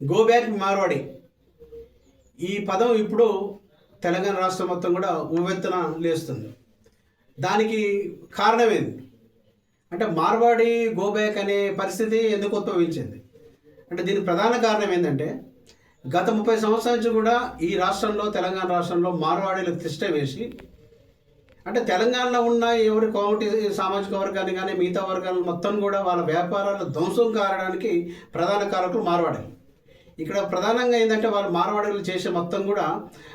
Go back Marwadi ఈ పదం ఇప్పుడు తెలంగాణ రాష్ట్రం మొత్తం కూడా ఉవ్వెత్తన లేస్తుంది. దానికి కారణమేంది అంటే మార్వాడి గో బ్యాక్ అనే పరిస్థితి ఎందుకు ఉద్భవించింది? అంటే దీని ప్రధాన కారణం ఏంటంటే గత ముప్పై సంవత్సరాల నుంచి కూడా ఈ రాష్ట్రంలో తెలంగాణ రాష్ట్రంలో మార్వాడీలకు తిష్ట వేసి అంటే తెలంగాణలో ఉన్న ఎవరి కోమటి సామాజిక వర్గాన్ని కానీ మిగతా వర్గాలు మొత్తం కూడా వాళ్ళ వ్యాపారాలు ధ్వంసం కారడానికి ప్రధాన కారకులు మార్వాడీలు. ఇక్కడ ప్రధానంగా ఏంటంటే వాళ్ళు మార్వాడీలు చేసే మొత్తం కూడా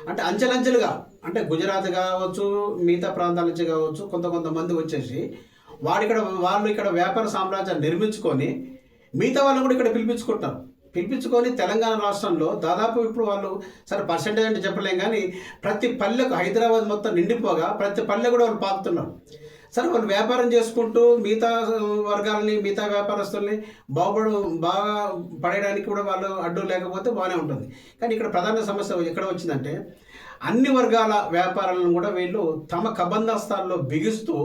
అంటే అంచెలంచెలుగా అంటే గుజరాత్ కావచ్చు మిగతా ప్రాంతాల నుంచి కావచ్చు కొంత కొంతమంది వచ్చేసి వాడు ఇక్కడ వాళ్ళు ఇక్కడ వ్యాపార సామ్రాజ్యాన్ని నిర్మించుకొని మిగతా వాళ్ళు కూడా ఇక్కడ పిలిపించుకుంటారు పిలిపించుకొని తెలంగాణ రాష్ట్రంలో దాదాపు ఇప్పుడు వాళ్ళు సరే పర్సెంటేజ్ అంటే చెప్పలేం కానీ ప్రతి పల్లెకు హైదరాబాద్ మొత్తం నిండిపోగా ప్రతి పల్లె కూడా వాళ్ళు పాకుతున్నారు. సరే వాళ్ళు వ్యాపారం చేసుకుంటూ మిగతా వర్గాలని మిగతా వ్యాపారస్తుల్ని బాగుపడ బాగా పడేయడానికి కూడా వాళ్ళు అడ్డు లేకపోతే బాగానే ఉంటుంది. కానీ ఇక్కడ ప్రధాన సమస్య ఎక్కడ వచ్చిందంటే అన్ని వర్గాల వ్యాపారాలను కూడా వీళ్ళు తమ కబంధస్థాల్లో బిగిస్తూ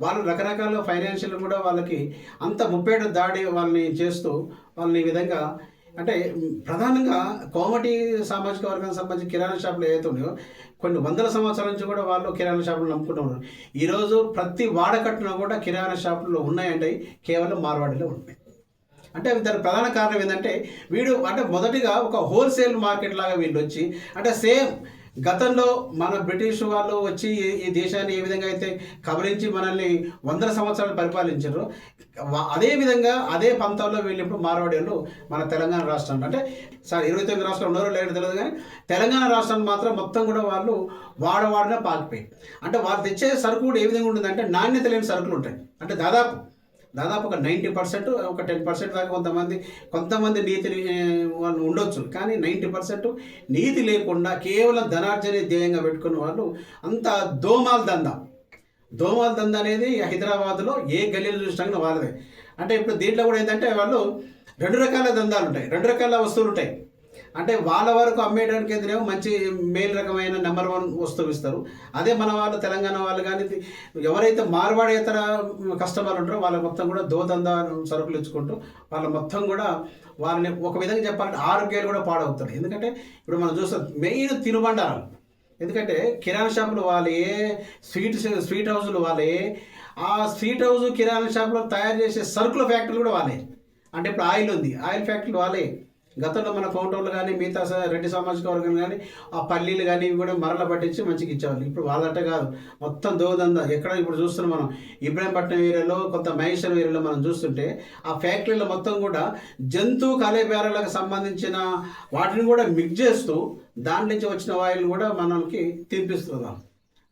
వాళ్ళు రకరకాల ఫైనాన్షియల్ కూడా వాళ్ళకి అంత ముప్పేట దాడి వాళ్ళని చేస్తూ వాళ్ళని ఈ విధంగా అంటే ప్రధానంగా కోమటి సామాజిక వర్గానికి సంబంధించి కిరాణా షాపులు ఏవైతే ఉన్నాయో కొన్ని వందల సంవత్సరాల నుంచి కూడా వాళ్ళు కిరాణా షాపులు నమ్ముకుంటూ ఉన్నారు. ఈరోజు ప్రతి వాడకట్టున కూడా కిరాణా షాపులు ఉన్నాయంటే కేవలం మార్వాడిలో ఉన్నాయి. అంటే దాని ప్రధాన కారణం ఏంటంటే వీడు అంటే మొదటిగా ఒక హోల్సేల్ మార్కెట్ లాగా వీళ్ళు వచ్చి అంటే సేమ్ గతంలో మన బ్రిటిష్ వాళ్ళు వచ్చి ఈ- దేశాన్ని ఏ విధంగా అయితే కబలించి మనల్ని వందల సంవత్సరాలు పరిపాలించారు వా- అదే విధంగా అదే పంతంలో వెళ్ళినప్పుడు మార్వాడీలు మన తెలంగాణ రాష్ట్రం. అంటే సార్ ఇరవై తొమ్మిది రాష్ట్రాలు ఉన్నారో లేదో తెలియదు కానీ తెలంగాణ రాష్ట్రం మాత్రం మొత్తం కూడా వాళ్ళు వాడవాడిన పాకిపోయి అంటే వాళ్ళు తెచ్చే సరుకు కూడా ఏ విధంగా ఉంటుందంటే నాణ్యత లేని సరుకులు ఉంటాయి. అంటే దాదాపు దాదాపు ఒక నైంటీ పర్సెంట్ ఒక టెన్ పర్సెంట్ దాకా కొంతమంది కొంతమంది నీతి వాళ్ళు ఉండొచ్చు. కానీ నైంటీ పర్సెంట్ నీతి లేకుండా కేవలం ధనార్జనే ధ్యేయంగా పెట్టుకున్న వాళ్ళు అంత దోమాల దందా. దోమాల దందా అనేది హైదరాబాద్లో ఏ గల్లీలు చూసినా వాళ్ళదే. అంటే ఇప్పుడు దీంట్లో కూడా ఏంటంటే వాళ్ళు రెండు రకాల దందాలు ఉంటాయి. రెండు రకాల వస్తువులు ఉంటాయి. అంటే వాళ్ళ వరకు అమ్మేయడానికి ఏదైనా మంచి మేలు రకమైన నెంబర్ వన్ వస్తువు ఇస్తారు. అదే మన వాళ్ళు తెలంగాణ వాళ్ళు కానీ ఎవరైతే మార్వాడేతర కస్టమర్లు ఉంటారో వాళ్ళ మొత్తం కూడా దోదంద సరుకులు ఇచ్చుకుంటూ వాళ్ళ మొత్తం కూడా వాళ్ళని ఒక విధంగా చెప్పాలంటే ఆరోగ్యాలు కూడా పాడవుతారు. ఎందుకంటే ఇప్పుడు మనం చూస్తాం మెయిన్ తినుబండారాలు ఎందుకంటే కిరాణా షాపులు వాళ్ళే స్వీట్ స్వీట్ హౌసులు వాళ్ళే ఆ స్వీట్ హౌస్ కిరాణా షాపులో తయారు చేసే సరుకుల ఫ్యాక్టరీలు కూడా వాళ్ళే. అంటే ఇప్పుడు ఆయిల్ ఉంది. ఆయిల్ ఫ్యాక్టరీలు వాళ్ళే. గతంలో మన కౌంటర్లు కానీ మిగతా రెడ్డి సామాజిక వర్గం కానీ ఆ పల్లీలు కానీ ఇవి కూడా మరల పట్టించి మంచిగా ఇచ్చేవాళ్ళు. ఇప్పుడు వాళ్ళట కాదు మొత్తం దోదంద ఎక్కడ ఇప్పుడు చూస్తున్నాం మనం. ఇబ్రాహీంపట్నం ఏరియాలో కొంత మహేశ్వరం ఏరియాలో మనం చూస్తుంటే ఆ ఫ్యాక్టరీలో మొత్తం కూడా జంతు కలేబేరాలకు సంబంధించిన వాటిని కూడా మిక్స్ చేస్తూ దాని నుంచి వచ్చిన వాయువులు కూడా మనకి తినిపిస్తున్నాం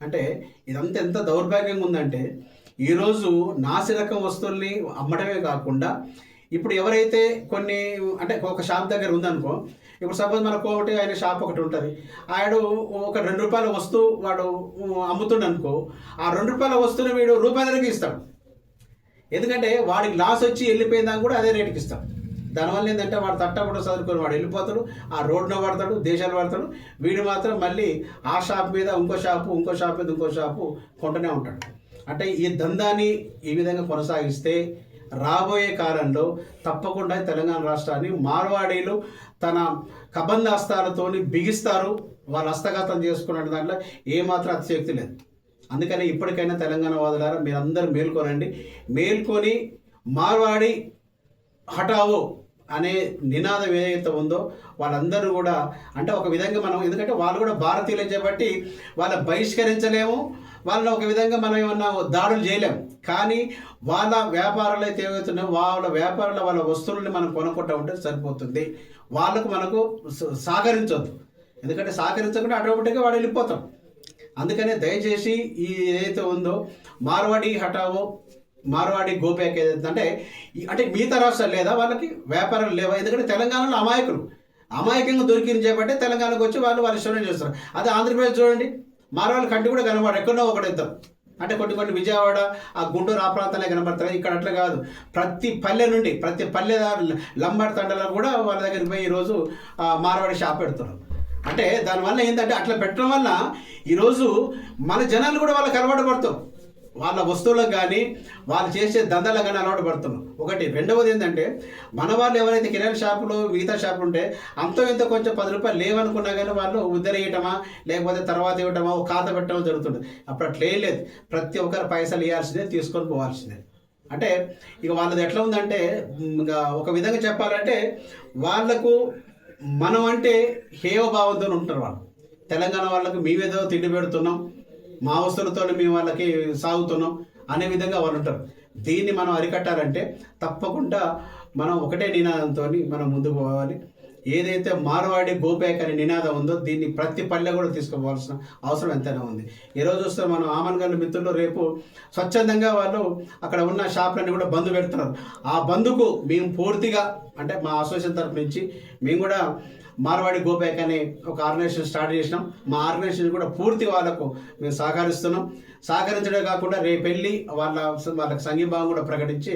అంటే ఇదంతా ఎంత దౌర్భాగ్యంగా ఉందంటే ఈరోజు నాసిరకం వస్తువుల్ని అమ్మడమే కాకుండా ఇప్పుడు ఎవరైతే కొన్ని అంటే ఒక షాప్ దగ్గర ఉందనుకో ఇప్పుడు సపోజ్ మనకు ఒకటి ఆయన షాప్ ఒకటి ఉంటుంది. ఆయన ఒక రెండు రూపాయల వస్తువు వాడు అమ్ముతుండ అనుకో ఆ రెండు రూపాయల వస్తువుని వీడు రూపాయలకి ఇస్తాడు. ఎందుకంటే వాడికి లాస్ వచ్చి వెళ్ళిపోయిందా కూడా అదే రేటుకి ఇస్తాం. దానివల్ల ఏంటంటే వాడు తట్టబడి చదువుకొని వాడు వెళ్ళిపోతాడు ఆ రోడ్డున పడతాడు దేశాలు పడతాడు వీడు మాత్రం మళ్ళీ ఆ షాప్ మీద ఇంకో షాపు ఇంకో షాప్ మీద ఇంకో షాపు కొంటూనే ఉంటాడు. అంటే ఈ దందాన్ని ఈ విధంగా కొనసాగిస్తే రాబోయే కాలంలో తప్పకుండా తెలంగాణ రాష్ట్రాన్ని మార్వాడీలు తన కబంధాస్తాలతోని బిగిస్తారు. వాళ్ళు హస్తగతం చేసుకున్న దాంట్లో ఏమాత్రం అతిశక్తి లేదు. అందుకని ఇప్పటికైనా తెలంగాణ వాదులారా మీరందరూ మేల్కొనండి. మేల్కొని మార్వాడి హఠావో అనే నినాదం ఏదైతే ఉందో వాళ్ళందరూ కూడా అంటే ఒక విధంగా మనం ఎందుకంటే వాళ్ళు కూడా భారతీయులే కాబట్టి వాళ్ళ బహిష్కరించలేము. వాళ్ళని ఒక విధంగా మనం ఏమన్నా దాడులు చేయలేము. కానీ వాళ్ళ వ్యాపారాలు అయితే ఏవైతున్నాయో వాళ్ళ వ్యాపారాల వాళ్ళ వస్తువులని మనం కొనుక్కుంటా ఉంటే సరిపోతుంది. వాళ్ళకు మనకు స- సహకరించొద్దు. ఎందుకంటే సహకరించకుండా ఆటోమేటిక్గా వాడు వెళ్ళిపోతాం. అందుకనే దయచేసి ఈ ఏదైతే ఉందో మార్వాడి హఠావో మార్వాడి గోపేక్ ఏదైతే అంటే అంటే మిగతా రాష్ట్రాలు లేదా వాళ్ళకి వ్యాపారాలు లేవా? ఎందుకంటే తెలంగాణలో అమాయకులు. అమాయకంగా దొరికింది చేపట్టే తెలంగాణకు వచ్చి వాళ్ళు వాళ్ళ ఇష్టం చేస్తారు. అదే ఆంధ్రప్రదేశ్ చూడండి. మార్వాడి కంటి కూడా కనబడు ఎక్కడో ఒకటి ఇద్దరు. అంటే కొన్ని కొన్ని విజయవాడ ఆ గుంటూరు ఆ ప్రాంతాలే కనబడతారు ఇక్కడ అట్లా కాదు. ప్రతి పల్లె నుండి ప్రతి పల్లె లంబాడి తండలో కూడా వాళ్ళ దగ్గరికి పోయి ఈరోజు ఆ, మార్వాడి షాప్ పెడుతున్నారు. అంటే దానివల్ల ఏంటంటే అట్లా పెట్టడం వల్ల ఈరోజు మన జనాలు కూడా వాళ్ళకి అలవాటు పడతాం వాళ్ళ వస్తువులకు కానీ వాళ్ళు చేసే దందాలకు కానీ అలవాటు పడుతున్నాం. ఒకటి. రెండవది ఏంటంటే మన వాళ్ళు ఎవరైతే కిరాణా షాపులు మిగతా షాపులు ఉంటే అంతో ఇంత కొంచెం పది రూపాయలు లేవనుకున్నా కానీ వాళ్ళు ఉద్దరేయటమా లేకపోతే తర్వాత ఇవ్వటమా ఖాతా పెట్టడమా జరుగుతుంది. అప్పుడు అట్లా లేదు. ప్రతి ఒక్కరు పైసలు ఇవ్వాల్సిందే తీసుకొని పోవాల్సిందే. అంటే ఇక వాళ్ళది ఎట్లా ఉందంటే ఇంకా ఒక విధంగా చెప్పాలంటే వాళ్ళకు మనం అంటే హేవభావంతో ఉంటారు వాళ్ళు. తెలంగాణ వాళ్ళకు మేమేదో తిండి పెడుతున్నాం మా వస్తువులతో మేము వాళ్ళకి సాగుతున్నాం అనే విధంగా వాళ్ళు ఉంటారు. దీన్ని మనం అరికట్టాలంటే తప్పకుండా మనం ఒకటే నినాదంతో మనం ముందుకు పోవాలి. ఏదైతే మార్వాడి గోపేక్ అనే నినాదం ఉందో దీన్ని ప్రతి పల్లె కూడా తీసుకోవాల్సిన అవసరం ఎంతైనా ఉంది. ఈరోజు వస్తే మనం ఆమన్గల్ మిత్రులు రేపు స్వచ్ఛందంగా వాళ్ళు అక్కడ ఉన్న షాపులన్నీ కూడా బంద్ పెడుతున్నారు. ఆ బంద్కు మేము పూర్తిగా అంటే మా అసోసియేషన్ తరపు నుంచి మేము కూడా మార్వాడి గోపేక్ అనే ఒక ఆర్గనైజేషన్ స్టార్ట్ చేసినాం. మా ఆర్గనైజేషన్ కూడా పూర్తి వాళ్ళకు మేము సహకరిస్తున్నాం. సహకరించడమే కాకుండా రేపు వెళ్ళి వాళ్ళ వాళ్ళకి సంఘీభావం కూడా ప్రకటించి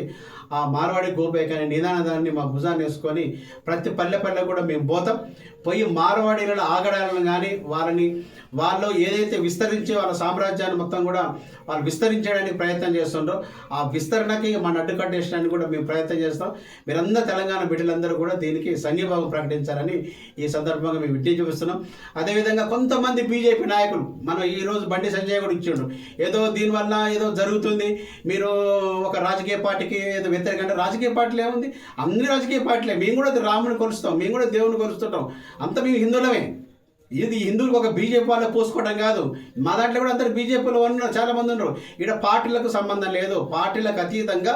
ఆ మార్వాడి గోపేక్ అనే నిదానాన్ని మా భుజాన్ని వేసుకొని ప్రతి పల్లె పల్లె కూడా మేము పోతాం. పోయి మార్వాడీలలో ఆగడాలను కానీ వాళ్ళని వాళ్ళు ఏదైతే విస్తరించి వాళ్ళ సామ్రాజ్యాన్ని మొత్తం కూడా వాళ్ళు విస్తరించడానికి ప్రయత్నం చేస్తుండ్రో ఆ విస్తరణకి మన అడ్డుకట్టేసడానికి కూడా మేము ప్రయత్నం చేస్తాం. మీరందరూ తెలంగాణ బిడ్డలందరూ కూడా దీనికి సంఘీభావం ప్రకటించాలని ఈ సందర్భంగా మేము విజ్ఞప్తి చూపిస్తున్నాం అదేవిధంగా కొంతమంది బీజేపీ నాయకులు మనం ఈ రోజు బండి సంజయ్ కూడా ఇచ్చిండు. ఏదో దీనివల్ల ఏదో జరుగుతుంది. మీరు ఒక రాజకీయ పార్టీకి ఏదో వ్యతిరేకంగా రాజకీయ పార్టీలు ఏముంది? అన్ని రాజకీయ పార్టీలే. మేము కూడా రాముని కొలుస్తాం. మేము కూడా దేవుని కొలుస్తుంటాం. అంత మేము హిందువులమే. ఇది హిందువులకు ఒక బీజేపీ వాళ్ళు పోసుకోవడం కాదు. మా దాంట్లో కూడా అందరు బీజేపీలో ఉన్నారు చాలామంది ఉన్నారు. ఇక్కడ పార్టీలకు సంబంధం లేదు. పార్టీలకు అతీతంగా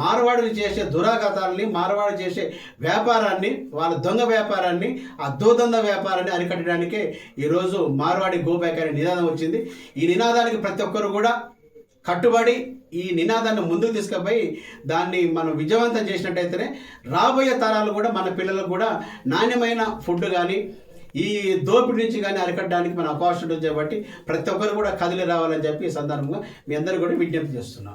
మార్వాడులు చేసే దురాఘాతాలని మార్వాడు చేసే వ్యాపారాన్ని వాళ్ళ దొంగ వ్యాపారాన్ని ఆ దోదంద వ్యాపారాన్ని అరికట్టడానికే ఈరోజు మార్వాడి గోబ్యాక్ అనే నినాదం వచ్చింది. ఈ నినాదానికి ప్రతి ఒక్కరు కూడా కట్టుబడి ఈ నినాదాన్ని ముందుకు తీసుకుపోయి దాన్ని మనం విజయవంతం చేసినట్టయితేనే రాబోయే తరాలు కూడా మన పిల్లలకు కూడా నాణ్యమైన ఫుడ్ కానీ ఈ దోపిడి నుంచి కానీ అరికట్టడానికి మన అవకాశం ఉంటుంది కాబట్టి ప్రతి ఒక్కరు కూడా కదిలి రావాలని చెప్పి ఈ సందర్భంగా మీ అందరూ కూడా విజ్ఞప్తి చేస్తున్నాం.